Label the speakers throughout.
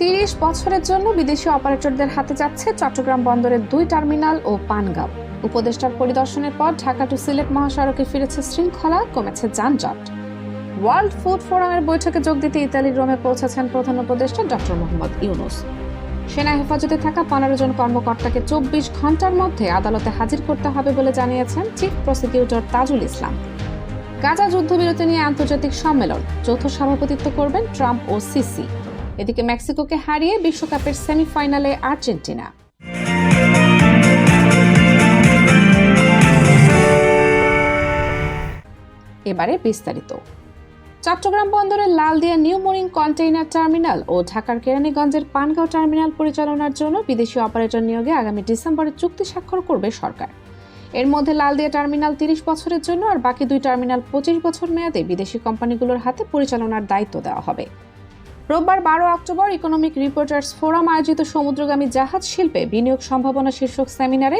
Speaker 1: তিরিশ বছরের জন্য বিদেশি অপারেটরদের হাতে যাচ্ছে চট্টগ্রাম বন্দরের দুই টার্মিনাল ও পানগাঁও উপদেষ্টার পরিদর্শনের পর ঢাকা টু সিলেট মহাসড়কে ফিরেছে শৃঙ্খলা কমেছে যানজট ওয়ার্ল্ড ফুড ফোরামের বৈঠকে যোগ দিতে ইতালির রোমে পৌঁছেছেন প্রধান উপদেষ্টা ডক্টর মোহাম্মদ ইউনুস সেনা হেফাজতে থাকা পনেরো জন কর্মকর্তাকে চব্বিশ ঘন্টার মধ্যে আদালতে হাজির করতে হবে বলে জানিয়েছেন chief prosecutor Tajul Islam Gaza যুদ্ধবিরতি নিয়ে আন্তর্জাতিক সম্মেলন যৌথ সভাপতিত্ব করবেন ট্রাম্প ও সিসি এদিকে মেক্সিকোকে হারিয়ে বিশ্বকাপের সেমিফাইনালে আর্জেন্টিনা এবারে বিস্তারিত চট্টগ্রাম বন্দরের Laldia new mooring container terminal ও ঢাকার কেরানীগঞ্জের পানগাঁও টার্মিনাল পরিচালনার জন্য বিদেশি অপারেটর নিয়োগে আগামী ডিসেম্বরে চুক্তি স্বাক্ষর করবে সরকার এর মধ্যে লালদিয়া টার্মিনাল তিরিশ বছরের জন্য আর বাকি দুই টার্মিনাল পঁচিশ বছর মেয়াদে বিদেশি কোম্পানিগুলোর হাতে পরিচালনার দায়িত্ব দেওয়া হবে রোববার বারো অক্টোবর ইকোনমিক রিপোর্টার্স ফোরাম আয়োজিত সমুদ্রগামী জাহাজ শিল্পে বিনিয়োগ সম্ভাবনা শীর্ষক সেমিনারে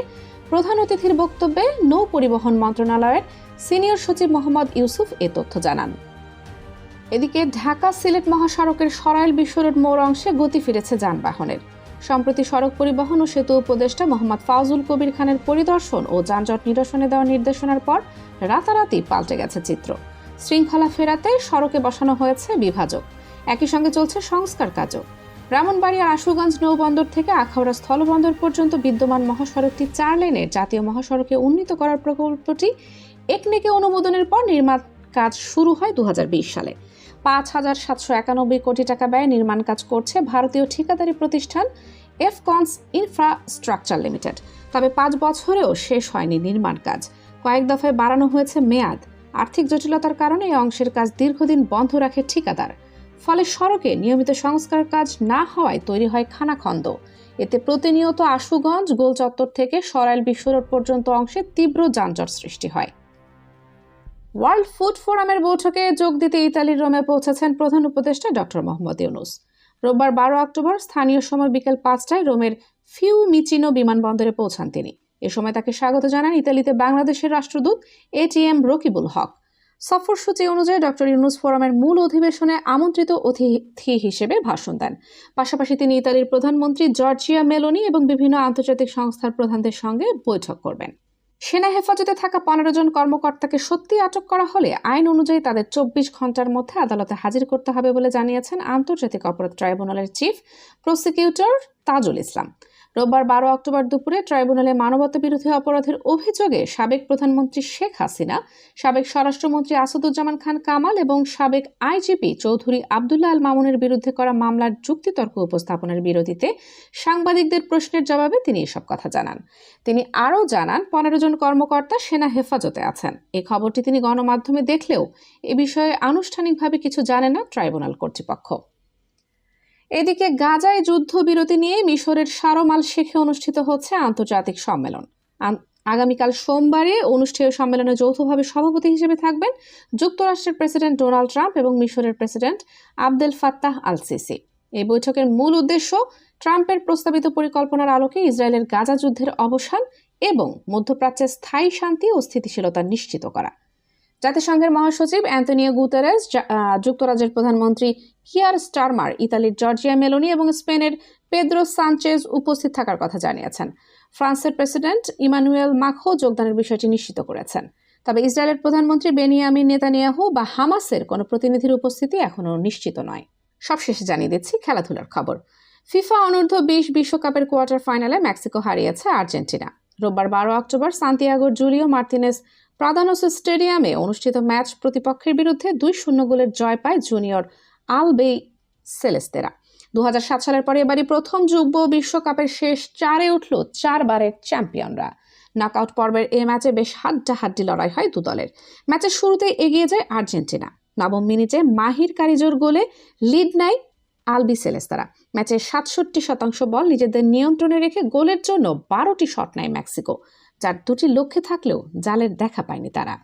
Speaker 1: প্রধান অতিথির বক্তব্যে নৌ পরিবহন মন্ত্রণালয়ের সিনিয়র সচিব মোহাম্মদ ইউসুফ এ তথ্য জানান এদিকে ঢাকা সিলেট মহাসড়কের সরাইল বিশ্বরোড মোড় অংশে গতি ফিরেছে যানবাহনের সম্প্রতি সড়ক পরিবহন ও সেতু উপদেষ্টা মোহাম্মদ ফাউজুল কবির খানের পরিদর্শন ও যানজট নিরসনে দেওয়া নির্দেশনার পর রাতারাতি পাল্টে গেছে চিত্র শৃঙ্খলা ফেরাতে সড়কে বসানো হয়েছে বিভাজক একই সঙ্গে চলছে সংস্কার কাজও ব্রাহ্মণবাড়িয়া আশুগঞ্জ নৌবন্দর থেকে আখাউড়া স্থলবন্দর পর্যন্ত বিদ্যমান মহাসড়কটি চার লেনের জাতীয় মহাসড়কে উন্নীত করার প্রকল্পটি একনেকে অনুমোদনের পর নির্মাণ কাজ শুরু হয় দু সালে পাঁচ হাজার সাতশো একানব্বই কোটি টাকা ব্যয়ে নির্মাণ কাজ করছে ভারতীয় ঠিকাদারি প্রতিষ্ঠান এফকনস ইনফ্রাস্ট্রাকচার লিমিটেড তবে পাঁচ বছরেও শেষ হয়নি নির্মাণ কাজ কয়েক দফায় বাড়ানো হয়েছে মেয়াদ আর্থিক জটিলতার কারণে এই অংশের কাজ দীর্ঘদিন বন্ধ রাখে ঠিকাদার ফলে সড়কে নিয়মিত সংস্কার কাজ না হওয়ায় তৈরি হয় খানাখন্দ এতে প্রতিনিয়ত আশুগঞ্জ গোল চত্বর থেকে সরাইল বিশ্ব রোড পর্যন্ত অংশে তীব্র যানজট সৃষ্টি হয় ওয়ার্ল্ড ফুড ফোরামের বৈঠকে যোগ দিতে ইতালির রোমে পৌঁছেছেন প্রধান উপদেষ্টা ডক্টর মোহাম্মদ ইউনুস রোববার বারো অক্টোবর স্থানীয় সময় বিকেল পাঁচটায় রোমের ফিউ মিচিনো বিমানবন্দরে পৌঁছান তিনি এ সময় তাকে স্বাগত জানান ইতালিতে বাংলাদেশের রাষ্ট্রদূত এটিএম রকিবুল হক সফরসূচি অনুযায়ী ডক্টর ইউনুস ফোরামের মূল অধিবেশনে আমন্ত্রিত অতিথি হিসেবে ভাষণ দেন পাশাপাশি তিনি ইতালির প্রধানমন্ত্রী জর্জিয়া মেলোনি এবং বিভিন্ন আন্তর্জাতিক সংস্থার প্রধানদের সঙ্গে বৈঠক করবেন সেনা হেফাজতে থাকা পনেরো জন কর্মকর্তাকে সত্যি আটক করা হলে আইন অনুযায়ী তাদের চব্বিশ ঘন্টার মধ্যে আদালতে হাজির করতে হবে বলে জানিয়েছেন আন্তর্জাতিক অপরাধ ট্রাইব্যুনালের চিফ প্রসিকিউটর তাজুল ইসলাম রোববার বারো অক্টোবর দুপুরে ট্রাইব্যুনালে মানবতাবিরোধী অপরাধের অভিযোগে সাবেক প্রধানমন্ত্রী শেখ হাসিনা সাবেক স্বরাষ্ট্রমন্ত্রী আসাদুজ্জামান খান কামাল এবং সাবেক আইজিপি চৌধুরী আবদুল্লাহ আল মামুনের বিরুদ্ধে করা মামলার যুক্তিতর্ক উপস্থাপনের বিরোধিতে সাংবাদিকদের প্রশ্নের জবাবে তিনি এসব কথা জানান তিনি আরও জানান পনেরো জন কর্মকর্তা সেনা হেফাজতে আছেন এ খবরটি তিনি গণমাধ্যমে দেখলেও এ বিষয়ে আনুষ্ঠানিকভাবে কিছু জানে না ট্রাইব্যুনাল কর্তৃপক্ষ এদিকে গাজায় যুদ্ধবিরতি নিয়ে মিশরের সারমাল শেখে অনুষ্ঠিত হচ্ছে আন্তর্জাতিক সম্মেলন আগামীকাল সোমবারে অনুষ্ঠেয় সম্মেলনে যৌথভাবে সভাপতি হিসেবে থাকবেন যুক্তরাষ্ট্রের প্রেসিডেন্ট ডোনাল্ড ট্রাম্প এবং মিশরের president Abdel Fattah al Sisi এই বৈঠকের মূল উদ্দেশ্য ট্রাম্পের প্রস্তাবিত পরিকল্পনার আলোকে ইসরায়েলের গাজা যুদ্ধের অবসান এবং মধ্যপ্রাচ্যের স্থায়ী শান্তি ও স্থিতিশীলতা নিশ্চিত করা জাতিসংঘের মহাসচিব অ্যান্টনিও গুতেরেস যুক্তরাজ্যের প্রধানমন্ত্রী কিয়ার স্টারমার ইতালির জর্জিয়া মেলোনি এবং স্পেনের পেদ্রো সানচেজ উপস্থিত থাকার কথা জানিয়েছেন ফ্রান্সের প্রেসিডেন্ট ইমানুয়েল মাখো যোগদানের বিষয়টি নিশ্চিত করেছেন তবে ইসরায়েলের প্রধানমন্ত্রী বেনিয়ামিন নেতানিয়াহু বা হামাসের কোনো প্রতিনিধির উপস্থিতি এখনও নিশ্চিত নয় সবশেষে জানিয়ে দিচ্ছি খেলাধুলার খবর ফিফা অনূর্ধ্ব বিশ বিশ্বকাপের কোয়ার্টার ফাইনালে মেক্সিকো হারিয়েছে আর্জেন্টিনা রোববার বারো অক্টোবর সান্তিয়াগোর জুলিও মার্তিনেস প্রাদানোস স্টেডিয়ামে অনুষ্ঠিত ম্যাচ প্রতিপক্ষের বিরুদ্ধে দুই শূন্য গোলের জয় পায় জুনিয়র আলবে সেলেস্তেরা দু সালের পরে এবারই প্রথম যুব বিশ্বকাপের শেষ চারে উঠল চারবারের চ্যাম্পিয়নরা আউট পর্বের এ ম্যাচে বেশ হাড্ডা হাড্ডি লড়াই হয় দু দলের ম্যাচের শুরুতে এগিয়ে যায় আর্জেন্টিনা নবম মিনিটে মাহির কারিজোর গোলে লিড নেয় আলবি সেলেস্তারা ম্যাচে সাতষট্টি শতাংশ বল নিজেদের নিয়ন্ত্রণে রেখে গোলের জন্য বারোটি শট নেয় মেক্সিকো যার দুটি লক্ষ্যে থাকলেও জালের দেখা পায়নি তারা